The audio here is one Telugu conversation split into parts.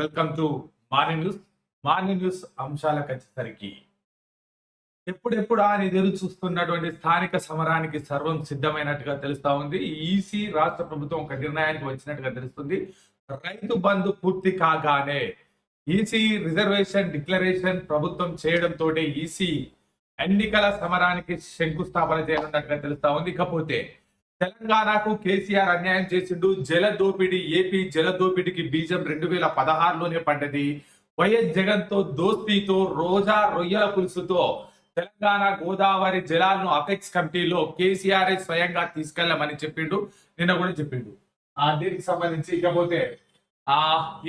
Welcome to morning news. Morning news అంశాలకు వచ్చేసరికి ఎప్పుడెప్పుడు అని ఎదురు చూస్తున్నటువంటి స్థానిక సమరానికి సర్వం సిద్ధమైనట్టుగా తెలుస్తా ఉంది. ఈసీ రాష్ట్ర ప్రభుత్వం ఒక నిర్ణయానికి వచ్చినట్టుగా తెలుస్తుంది. రైతు బంధు పూర్తి కాగానే ఈసీ రిజర్వేషన్ డిక్లరేషన్ ప్రభుత్వం చేయడంతో ఈసీ ఎన్నికల సమరానికి శంకుస్థాపన చేయనున్నట్టుగా తెలుస్తా ఉంది. ఇకపోతే తెలంగాణకు కేసీఆర్ అన్యాయం చేసిండు. జల దోపిడీ ఏపీ జల దోపిడీకి బీజం రెండు వేల పదహారులోనే పడ్డది. వైఎస్ జగన్తో దోస్తీతో రోజా రొయ్యల పులుసుతో తెలంగాణ గోదావరి జలాలను అపెక్స్ కమిటీలో కేసీఆర్ స్వయంగా తీసుకెళ్ళమని చెప్పిండు. నిన్న కూడా చెప్పిండు. ఆ దీనికి సంబంధించి ఇకపోతే ఆ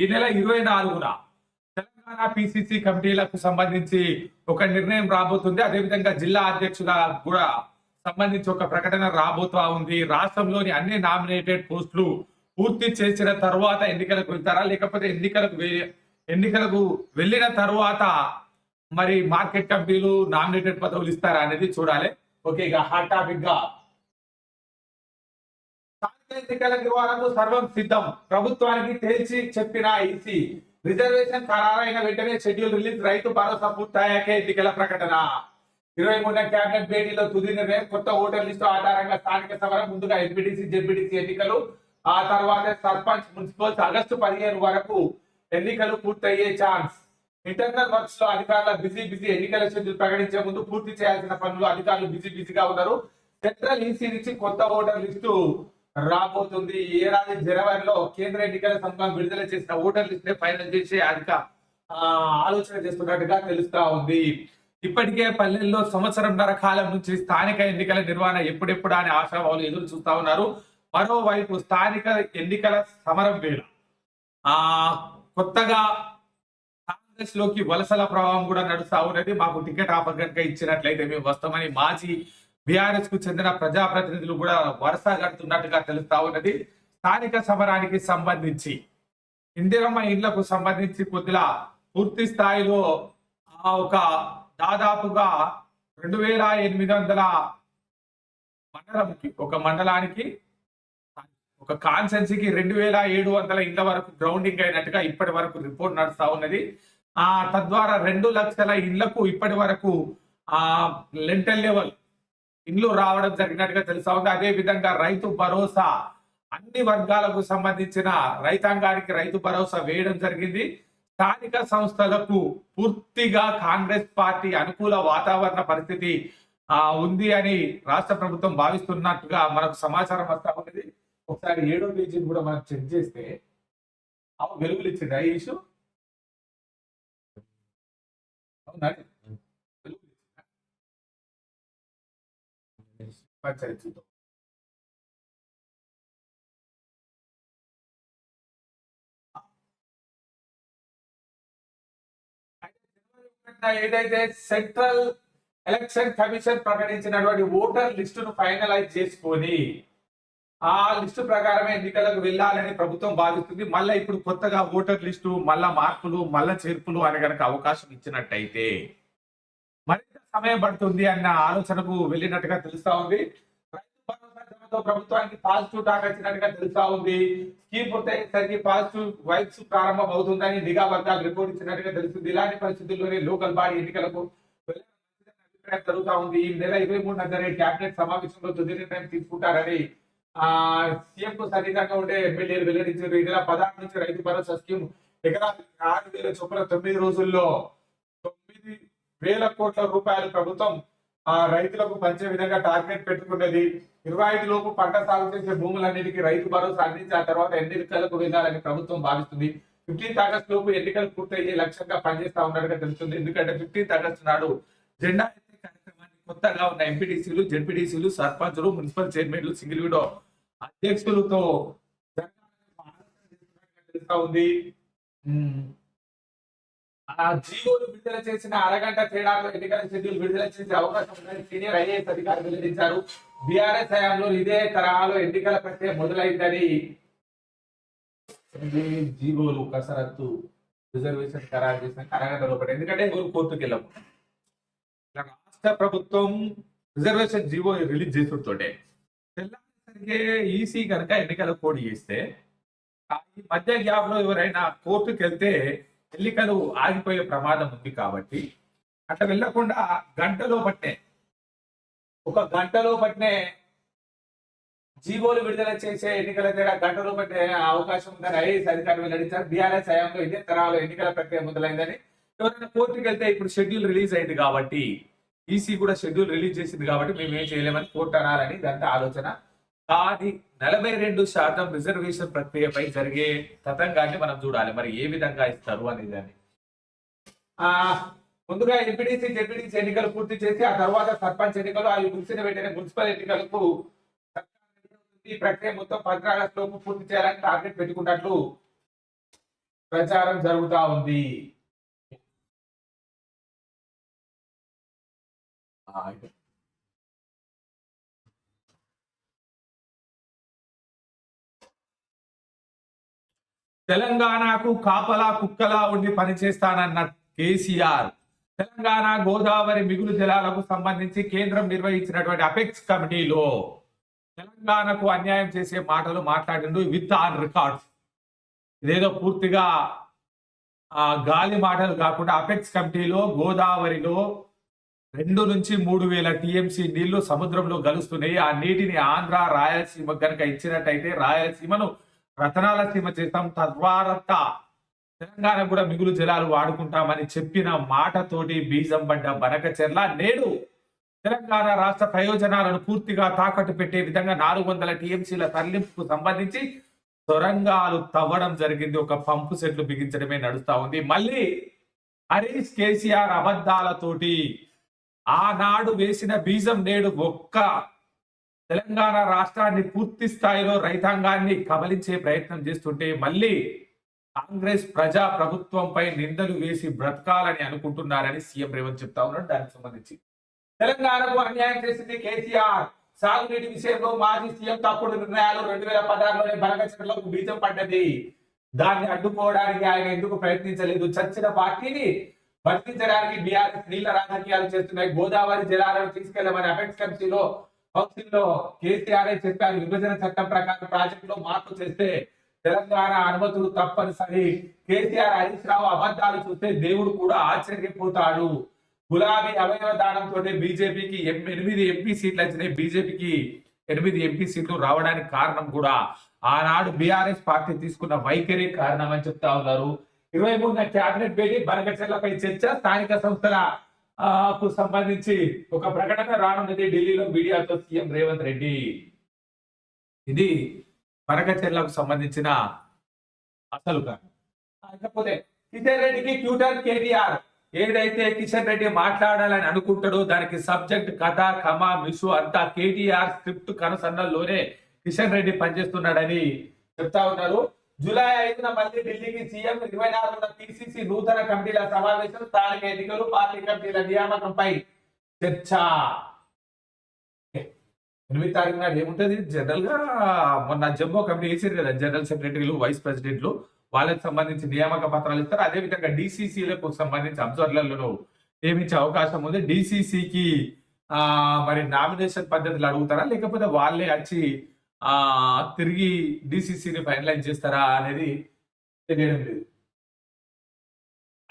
ఈ నెల ఇరవై నాలుగున తెలంగాణ పిసిసి కమిటీలకు సంబంధించి ఒక నిర్ణయం రాబోతుంది. అదేవిధంగా జిల్లా అధ్యక్షుల కూడా సంబంధించి ఒక ప్రకటన రాబోతా ఉంది. రాష్ట్రంలోని అన్ని నామినేటెడ్ పోస్టులు పూర్తి చేసిన తర్వాత ఎన్నికలకు వెళ్తారా? లేకపోతే ఎన్నికలకు ఎన్నికలకు వెళ్ళిన తర్వాత మరి మార్కెట్ కంపెనీలు నామినేటెడ్ పదవులు ఇస్తారా అనేది చూడాలి. ఓకే ఇక హాట్ టాపిక్గా. ఎన్నికల నిర్వహణకు సర్వం సిద్ధం. ప్రభుత్వానికి తేల్చి చెప్పిన ఈసీ. రిజర్వేషన్ ఖరారైన వెంటనే షెడ్యూల్ రిలీజ్. రైతు భరోసా పూర్తయ్యాకే ఎన్నికల ప్రకటన. ఇరవై మూడున కేబినెట్ భేటీలో తుది నిర్ణయం కొత్త ఓటర్ లిస్టు ఆధారంగా స్థానిక సభల ముందుగా ఎంపీటీసీ జెడ్పీటీసీ ఎన్నికలు. ఆ తర్వాత సర్పంచ్ మున్సిపల్స్ ఆగస్టు పదిహేను వరకు ఎన్నికలు పూర్తయ్యే ఛాన్స్. ఇంటర్నల్ వర్క్స్లో అధికారుల బిజీ బిజీ ఎన్నికల షెడ్యూల్ ప్రకటించే ముందు పూర్తి చేయాల్సిన పనులు అధికారులు బిజీ బిజీగా ఉన్నారు. సెంట్రల్ ఈసీ నుంచి కొత్త ఓటర్ లిస్టు రాబోతుంది. ఈ ఏడాది జనవరిలో కేంద్ర ఎన్నికల సంఘం విడుదల చేసిన ఓటర్ లిస్ట్ ఫైనల్ చేసే అధిక ఆలోచన చేస్తున్నట్టుగా తెలుస్తా ఉంది. ఇప్పటికే పల్లెల్లో సంవత్సరంన్నర కాలం నుంచి స్థానిక ఎన్నికల నిర్వహణ ఎప్పుడెప్పుడు అని ఆశావాహులు ఎదురు చూస్తా ఉన్నారు. మరోవైపు స్థానిక ఎన్నికల సమరం వేళ ఆ కొత్తగా కాంగ్రెస్లోకి వలసల ప్రభావం కూడా నడుస్తా ఉన్నది. మాకు టికెట్ ఆఫర్ కనుక ఇచ్చినట్లయితే మేము వస్తామని మాజీ బీఆర్ఎస్కు చెందిన ప్రజాప్రతినిధులు కూడా వరుస కడుతున్నట్టుగా తెలుస్తా ఉన్నది. స్థానిక సమరానికి సంబంధించి ఇందిరమ్మ ఇండ్లకు సంబంధించి కొద్దిగా పూర్తి స్థాయిలో ఆ ఒక దాదాపుగా రెండు వేల ఎనిమిది వందల మండలంకి ఒక మండలానికి ఒక కాన్సెన్సీకి రెండు వేల ఏడు వందల ఇళ్ళ వరకు గ్రౌండింగ్ అయినట్టుగా ఇప్పటి వరకు రిపోర్ట్ నడుస్తా ఉన్నది. ఆ తద్వారా రెండు లక్షల ఇళ్ళకు ఇప్పటి వరకు ఆ లెంటల్ లెవెల్ ఇండ్లు రావడం జరిగినట్టుగా తెలుస్తా ఉంది. అదే విధంగా రైతు భరోసా అన్ని వర్గాలకు సంబంధించిన రైతాంగానికి రైతు భరోసా వేయడం జరిగింది. స్థానిక సంస్థలకు పూర్తిగా కాంగ్రెస్ పార్టీ అనుకూల వాతావరణ పరిస్థితి ఆ ఉంది అని రాష్ట్ర ప్రభుత్వం భావిస్తున్నట్టుగా మనకు సమాచారం వస్తా ఉన్నది. ఒకసారి ఏడో పేజీని కూడా మనం చెక్ చేస్తే వెలుగులు ఇచ్చింది ఆ ఇష్యూ? అవునా? వెలుగులు ఇచ్చిందా? ఏదైతే సెంట్రల్ ఎలక్షన్ కమిషన్ ప్రకటించినటువంటి ఓటర్ లిస్టును ఫైనలైజ్ చేసుకొని ఆ లిస్టు ప్రకారమే ఎన్నికలకు వెళ్ళాలని ప్రభుత్వం భావిస్తుంది. మళ్ళీ ఇప్పుడు కొత్తగా ఓటర్ లిస్టు మళ్ళా మార్పులు మళ్ళా చేర్పులు అని కనుక అవకాశం ఇచ్చినట్టయితే మరింత సమయం పడుతుంది అన్న ఆలోచనకు వెళ్ళినట్టుగా తెలుస్తా ఉంది. రైతు ప్రభుత్వానికి పాజిటివ్ టాక్ వచ్చినట్టుగా తెలుస్తా ఉంది. స్కీమ్ పూర్తయ్యేసరికి పాజిటివ్ వైబ్స్ ప్రారంభం అవుతుందని నిఘా వర్గాలు రిపోర్ట్ ఇచ్చినట్టుగా తెలుస్తుంది. ఇలాంటి పరిస్థితుల్లోనే లోకల్ బాడీ ఎన్నికలకు జరుగుతా ఉంది. ఈ నెల ఇరవై మూడున జరిగే కేబినెట్ సమావేశంలో తుది నిర్ణయం తీసుకుంటారని ఆ సీఎం కు సన్నిహితంగా ఉండే ఎమ్మెల్యేలు వెల్లడించారు. ఈ నెల పదహారు నుంచి రైతు భరోసా స్కీమ్ ఎకరానికి ఆరు వేల చొప్పున తొమ్మిది రోజుల్లో తొమ్మిది వేల కోట్ల రూపాయలు ప్రభుత్వం రైతులకు పంచే విధంగా టార్గెట్ పెట్టుకున్నది. ఇరవై ఐదు లోపు పంట సాగు చేసే భూములన్నిటికీ రైతు భరోసా అందించి ఆ తర్వాత ఎన్నికలకు వెళ్ళాలని ప్రభుత్వం భావిస్తుంది. ఫిఫ్టీన్త్ ఆగస్ట్ లోపు ఎన్నికలు పూర్తయ్యే లక్ష్యంగా పనిచేస్తా ఉన్నట్టుగా తెలుస్తుంది. ఎందుకంటే ఫిఫ్టీన్త్ ఆగస్ట్ నాడు జెండా ఎత్తే కార్యక్రమాన్ని కొత్తగా ఉన్న ఎంపీటీసీలు జెడ్పీటీసీలు సర్పంచులు మున్సిపల్ చైర్మన్లు సింగిల్ విడో అధ్యక్షులతో తెలుస్తా ఉంది. ఆ జీవోలు విడుదల చేసిన అరగంట తేడాలో ఎన్నికల షెడ్యూల్ విడుదల చేసే అవకాశం ఉందని సీనియర్ ఐఏఎస్ అధికారులు వెల్లడించారు. బీఆర్ఎస్ హయాంలో ఇదే తరహాలో ఎన్నికల ప్రక్రియ మొదలైందని జీవోలు కసరత్తు రిజర్వేషన్ ఖరారు చేసిన అరగంట లోపల. ఎందుకంటే ఎవరు కోర్టుకు వెళ్ళము రాష్ట్ర ప్రభుత్వం రిజర్వేషన్ జీవో రిలీజ్ చేస్తుంటే తెల్లారిసరికే ఈసీ కనుక ఎన్నికల కోడ్ చేస్తే ఈ మధ్య గ్యాప్లో ఎవరైనా కోర్టుకు వెళ్తే ఎన్నికలు ఆగిపోయే ప్రమాదం ఉంది కాబట్టి అట్లా వెళ్ళకుండా గంటలో పట్టే ఒక గంటలో పట్టినే జీవోలు విడుదల చేసే ఎన్నికల తేడా గంటలో పట్టే అవకాశం ఉందని ఐఏఎస్ అధికారులు వెల్లడించారు. బీఆర్ఎస్ హయాంలో ఇదే తరాలు ఎన్నికల ప్రక్రియ మొదలైందని. ఎవరైనా కోర్టుకి వెళ్తే ఇప్పుడు షెడ్యూల్ రిలీజ్ అయింది కాబట్టి ఈసీ కూడా షెడ్యూల్ రిలీజ్ చేసింది కాబట్టి మేము ఏం చేయలేమని కోర్టు అనాలని ఇదంతా ఆలోచన. అది నలభై రెండు శాతం రిజర్వేషన్ ప్రక్రియపై జరిగే తతంగాన్ని మనం చూడాలి. మరి ఏ విధంగా ఇస్తారు అనేది అని. ఆ ముందుగా ఎంపీడీసీ జెడ్పీడీసీ ఎన్నికలు పూర్తి చేసి ఆ తర్వాత సర్పంచ్ ఎన్నికలు అవి ముగిసిన వెంటనే మున్సిపల్ ఎన్నికలకు ఈ ప్రక్రియ మొత్తం పద్నాలుగు ఆగస్టు లోపు పూర్తి చేయాలని టార్గెట్ పెట్టుకున్నట్లు ప్రచారం జరుగుతా ఉంది. ఆ, తెలంగాణకు కాపలా కుక్కలా ఉండి పనిచేస్తానన్న కేసీఆర్. తెలంగాణ గోదావరి మిగులు జలాలకు సంబంధించి కేంద్రం నిర్వహించినటువంటి అపెక్స్ కమిటీలో తెలంగాణకు అన్యాయం చేసే మాటలు మాట్లాడిండు విత్ ఆన్ రికార్డ్స్ ఇదేదో పూర్తిగా ఆ గాలి మాటలు కాకుండా అపెక్స్ కమిటీలో గోదావరిలో రెండు నుంచి మూడు వేల టీఎంసీ నీళ్ళు సముద్రంలో కలుస్తున్నాయి ఆ నీటిని ఆంధ్ర రాయలసీమ కనుక ఇచ్చినట్టయితే రాయలసీమను రతనాల సీమ చేస్తాం తర్వాత తెలంగాణ కూడా మిగులు జలాలు వాడుకుంటామని చెప్పిన మాటతోటి బీజం పడ్డ బనకచెర్ల నేడు తెలంగాణ రాష్ట్ర ప్రయోజనాలను పూర్తిగా తాకట్టు పెట్టే విధంగా నాలుగు వందల టీఎంసీల తరలింపుకు సంబంధించి సొరంగాలు తవ్వడం జరిగింది. ఒక పంపు సెట్లు బిగించడమే నడుస్తా ఉంది. మళ్ళీ హరీష్ కేసీఆర్ అబద్ధాలతోటి ఆనాడు వేసిన బీజం నేడు ఒక్క తెలంగాణ రాష్ట్రాన్ని పూర్తి స్థాయిలో రైతాంగాన్ని కబలించే ప్రయత్నం చేస్తుంటే మళ్ళీ కాంగ్రెస్ ప్రజా ప్రభుత్వంపై నిందలు వేసి బ్రతకాలని అనుకుంటున్నారని సీఎం రేవంత్ చెప్తా ఉన్నాడు. దానికి సంబంధించి తెలంగాణకు అన్యాయం చేసింది కేసీఆర్. సాగునీటి విషయంలో మాజీ సీఎం తప్పుడు నిర్ణయాలు రెండు వేల పదహారులోనే బనకచర్లకు బీజం పడ్డది. దాన్ని అడ్డుకోవడానికి ఆయన ఎందుకు ప్రయత్నించలేదు? చచ్చిన పార్టీని బతికించడానికి బీఆర్ఎస్ నీళ్ళ రాజకీయాలు చేస్తున్నాయి. గోదావరి జలాలను తీసుకెళ్ళమని అపెక్స్ కమిటీలో కౌన్సిల్లో కేసీఆర్ చెప్పారు విభజన చట్టం ప్రకారం ప్రాజెక్టులో మార్పు చేస్తే తెలంగాణ అనుమతులు తప్పనిసరి. కేసీఆర్ హరీష్ రావు అబద్ధాలు చూస్తే దేవుడు కూడా ఆశ్చర్యపోతాడు. గులాబీ అవయవ దానంతో బీజేపీకి ఎనిమిది ఎంపీ సీట్లు వచ్చినాయి. బీజేపీకి ఎనిమిది ఎంపీ సీట్లు రావడానికి కారణం కూడా ఆనాడు బీఆర్ఎస్ పార్టీ తీసుకున్న వైఖరి కారణం అని చెప్తా ఉన్నారు. ఇరవై మూడున కేబినెట్ భేటీ బనకచెర్లపై చర్చ స్థానిక సంస్థల కు సంబంధించి ఒక ప్రకటన రానున్నది ఢిల్లీలో మీడియాతో సీఎం రేవంత్ రెడ్డి. ఇది బనకచెర్లకు సంబంధించిన అసలు కాకపోతే కిషన్ రెడ్డికి ట్యూటర్ కేటీఆర్ ఏదైతే కిషన్ రెడ్డి మాట్లాడాలని అనుకుంటాడో దానికి సబ్జెక్ట్ కథ కమ మిసు అంతా కేటీఆర్ స్క్రిప్ట్ కనుసన్నల్లోనే కిషన్ రెడ్డి పనిచేస్తున్నాడని చెప్తా ఉన్నారు. జూలై ఐదున మళ్ళీ ఢిల్లీకి సీఎం ఇరవై నాలుగున పిసిసి నూతన కమిటీల సమావేశం స్థానిక ఎన్నికలు పార్టీ కమిటీల నియామకంపై చర్చ. ఎనిమిది తారీఖు నాడు ఏముంటది? జనరల్గా మొన్న జమ్మూ కమిటీ వేసారు కదా జనరల్ సెక్రటరీలు వైస్ ప్రెసిడెంట్లు వాళ్ళకి సంబంధించి నియామక పత్రాలు ఇస్తారు. అదే విధంగా డిసిసిలకు సంబంధించి అబ్జర్వర్లను నియమించే అవకాశం ఉంది. డిసిసికి ఆ మరి నామినేషన్ పద్ధతులు అడుగుతారా? లేకపోతే వాళ్ళే వచ్చి తిరిగి డిసిసిని ఫైనలైజ్ చేస్తారా అనేది తెలియడం లేదు.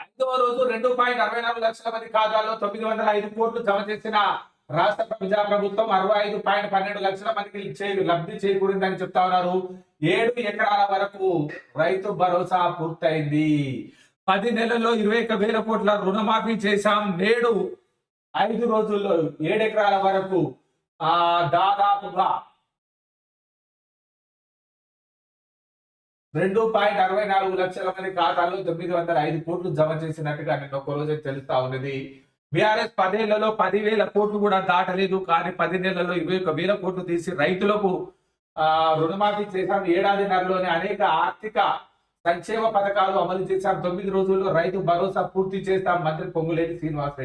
ఐదవ రోజు రెండు పాయింట్ అరవై నాలుగు లక్షల మంది ఖాతాల్లో తొమ్మిది వందల ఐదు కోట్లు జమ చేసిన రాష్ట్ర ప్రజా ప్రభుత్వం అరవై ఐదు పాయింట్ పన్నెండు లక్షల మందికి చే- లబ్ధి చేకూరిందని చెప్తా ఉన్నారు. ఏడు ఎకరాల వరకు రైతు భరోసా పూర్తయింది. పది నెలల్లో ఇరవై ఒక వేల కోట్ల రుణమాఫీ చేశాం. నేడు ఐదు రోజుల్లో ఏడు ఎకరాల వరకు ఆ దాదాపుగా రెండు పాయింట్ అరవై నాలుగు లక్షల మంది ఖాతాలు తొమ్మిది వందల ఐదు కోట్లు జమ చేసినట్టుగా నిన్న ఒక రోజు తెలుస్తా ఉన్నది. బీఆర్ఎస్ పదేళ్ళలో పదివేల కోట్లు కూడా దాటలేదు కానీ పది నెలల్లో ఇరవై ఒక వేల కోట్లు తీసి రైతులకు ఆ రుణమాఫీ చేశాం ఏడాదిన్నరలోనే అనేక ఆర్థిక సంక్షేమ పథకాలు అమలు చేశాం తొమ్మిది రోజుల్లో రైతు భరోసా పూర్తి చేస్తాం మంత్రి పొంగులేటి శ్రీనివాస్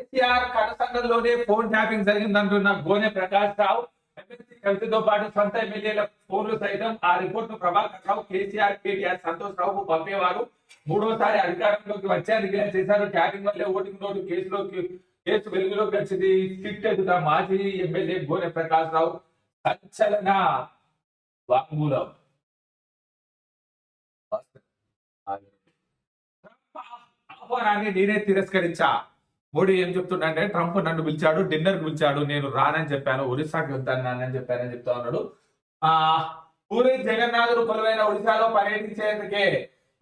కేసీఆర్ కనసంగంలోనే ఫోన్ ట్యాపింగ్ జరిగిందంటున్న గోనె ప్రకాష్ రావు ఎమ్మెల్సీ కవితతో పాటు సొంత ఎమ్మెల్యేల ఫోన్లు సైతం ఆ రిపోర్ట్ను ప్రభాకర్ రావు కేసీఆర్ కేటీఆర్ సంతోష్ రావుకు పంపేవారు. మూడోసారి అధికారంలోకి వచ్చారు చేశారు. ట్యాపింగ్ వల్లే ఓటింగ్ నోటు కేసులోకి కేసు వెలుగులోకి వచ్చింది. స్కిట్ ఎదుట మాజీ ఎమ్మెల్యే గోనె ప్రకాష్ రావు. సంచలన వాంగ్మూలం. ఆహ్వానాన్ని నేనే తిరస్కరించా. మోడీ ఏం చెప్తుండే ట్రంప్ నన్ను పిలిచాడు డిన్నర్కి పిలిచాడు నేను రానని చెప్పాను ఒరిస్సాకి వెళ్తానని చెప్పానని చెప్తా ఉన్నాడు. ఆ పూరి జగన్నాథుడు కొలువైన ఒడిశాలో పర్యటించేందుకే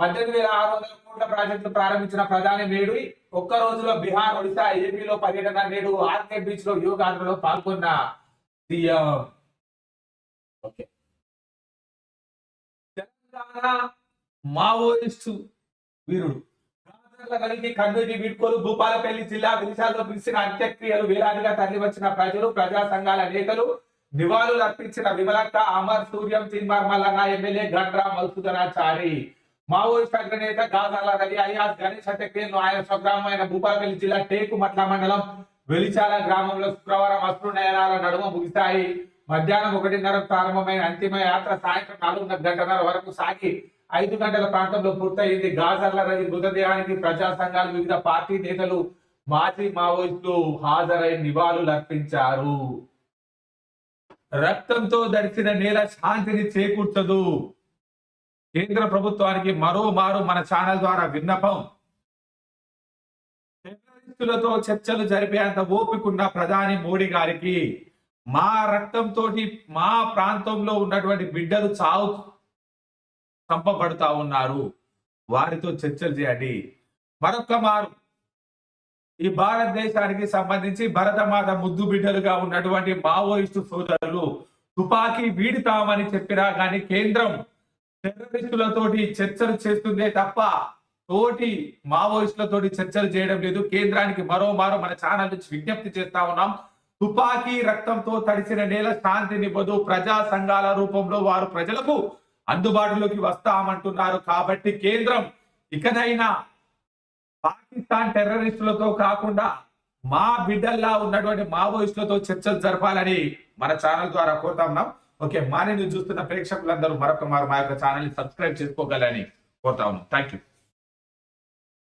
పద్దెనిమిది వేల ఆరు వందల కోట్ల ప్రాజెక్టులు ప్రారంభించిన ప్రధాని నేడు ఒక్క రోజులో బీహార్ ఒడిశా ఏపీలో పర్యటన నేడు ఆర్కే బీచ్లో యోగాంధ్రలో పాల్గొన్న సీఎం. ఓకే. తెలంగాణ మావోయిస్టు వీరుడు. కలిగి కన్నూరి వీడ్కోలు భూపాలపల్లి జిల్లా విదేశాల్లో పిలిచిన అంత్యక్రియలు వేలాదిగా తరలివచ్చిన ప్రజలు ప్రజా సంఘాల నేతలు నివాళులు అర్పించిన విమలక్క అమర్ సూర్యం తిన్మార్ మల్లన్న ఎమ్మెల్యే గండ్రా మధుసూదనాచారి. మావోయిస్ట్ అగ్రనేత గాజాల రవి అయాస్ గణేష్ అంత్యక్రియలను ఆయన స్వగ్రామమైన భూపాలపల్లి జిల్లా టేకుమట్ల మండలం వెలిచాల గ్రామంలో శుక్రవారం అశ్రు నయనాల నడుమ ముగిశాయి. మధ్యాహ్నం ఒకటిన్నర ప్రారంభమైన అంతిమ యాత్ర సాయంత్రం నాలుగున్నర గంటన్నర వరకు సాగి ఐదు గంటల ప్రాంతంలో పూర్తయింది. గాజర్ల రవి మృతదేహానికి ప్రజా సంఘాలు వివిధ పార్టీ నేతలు మాజీ మావోయిస్టులు హాజరై నివాళులు అర్పించారు. రక్తంతో దడిచిన నేల శాంతిని చేకూర్చదు. కేంద్ర ప్రభుత్వానికి మరో మారు మన ఛానల్ ద్వారా విన్నపం. టెర్రరిస్టులతో చర్చలు జరిపేంత ఓపికన్న ప్రధాని మోడీ గారికి మా రక్తంతో మా ప్రాంతంలో ఉన్నటువంటి బిడ్డలు చావు చంపబడుతా ఉన్నారు. వారితో చర్చలు చేయండి. మరొక మారు. ఈ భారతదేశానికి సంబంధించి భరతమాత ముద్దు బిడ్డలుగా ఉన్నటువంటి మావోయిస్టు సోదరులు తుపాకీ వీడుతామని చెప్పినా కానీ కేంద్రం టెర్రరిస్టులతోటి చర్చలు చేస్తుందే తప్ప తోటి మావోయిస్టులతోటి చర్చలు చేయడం లేదు. కేంద్రానికి మరోమారు మన ఛానల్ నుంచి విజ్ఞప్తి చేస్తా ఉన్నాం. తుపాకీ రక్తంతో తడిసిన నేల శాంతినివ్వదు. ప్రజా సంఘాల రూపంలో వారు ప్రజలకు అందుబాటులోకి వస్తామంటున్నారు కాబట్టి కేంద్రం ఇకనైనా పాకిస్తాన్ టెర్రరిస్టులతో కాకుండా మా బిడ్డల్లా ఉన్నటువంటి మావోయిస్టులతో చర్చలు జరపాలని మన ఛానల్ ద్వారా కోరుతా ఉన్నాం. ఓకే మాని చూస్తున్న ప్రేక్షకులందరూ మరొక మారు మా యొక్క ఛానల్ని సబ్స్క్రైబ్ చేసుకోగలని కోరుతా ఉన్నాం. Thank you